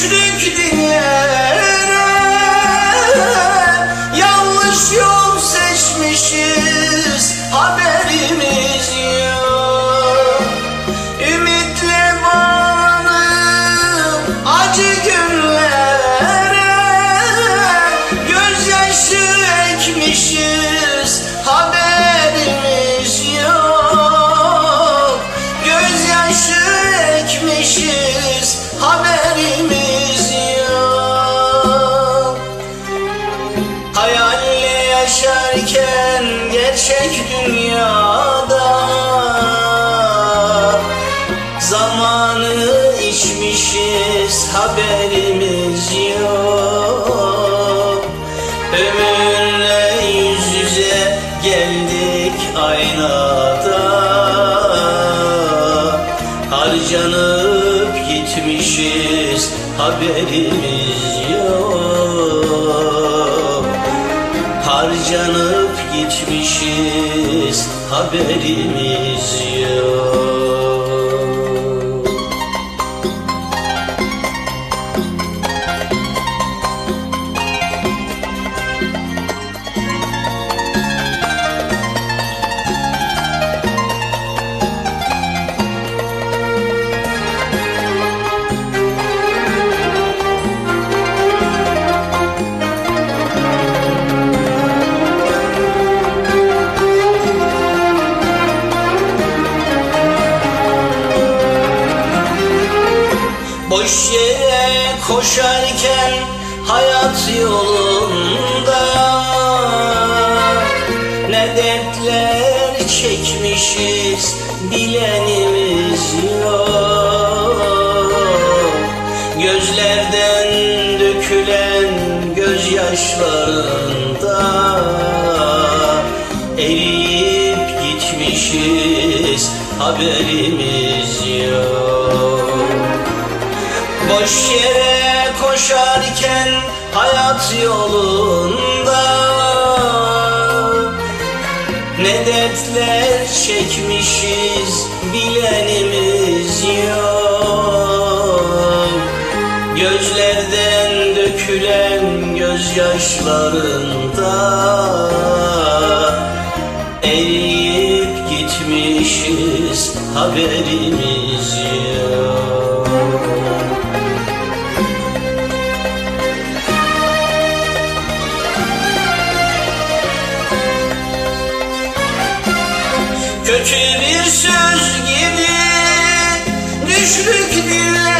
düştük dinlere Yanlış yol seçmişiz haberimiz yok. Ümitle bağlanıp acı günlere. Gözyaşı ekmişiz haberimiz yok. Gözyaşı ekmişiz haberimiz Harcanıp gitmişiz haberimiz yok. Harcanıp gitmişiz haberimiz yok Boş yere koşarken hayat yolunda Ne dertler çekmişiz bilenimiz yok. Gözlerden dökülen gözyaşlarında Eriyip gitmişiz haberimiz yok Boş yere koşarken hayat yolunda. Ne dertler çekmişiz bilenimiz yok. Gözlerden dökülen gözyaşlarında Eriyip gitmişiz haberimiz Kötü bir söz gibi düştük dillere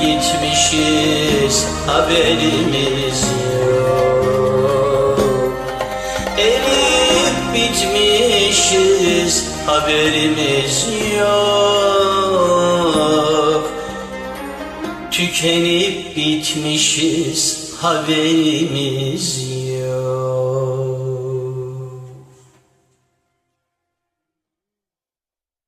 gitmişiz haberimiz yok. Erip bitmişiz haberimiz yok. Tükenip bitmişiz haberimiz yok